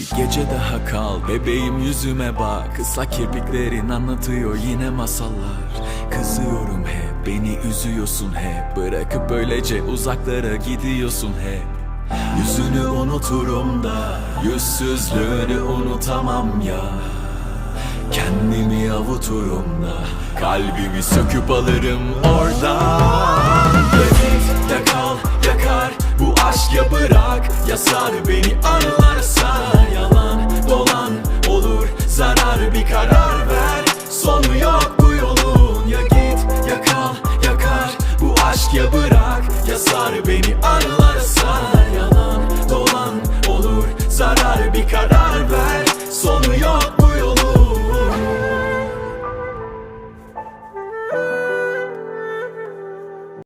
Bir gece daha kal bebeğim yüzüme bak. Islak kirpiklerin anlatıyor yine masallar. Kızıyorum hep beni üzüyorsun hep. Bırakıp böylece uzaklara gidiyorsun hep. Yüzünü unuturum da Yüzsüzlüğünü unutamam ya. Kendimi avuturum da Kalbimi söküp alırım oradan Aşk ya bırak ya sar beni anılar Yalan dolan olur. Zarar bir karar ver Sonu yok bu yolun. Ya git ya kal yakar Bu aşk ya bırak ya sar beni anılar Yalan dolan olur. Zarar bir karar ver Sonu yok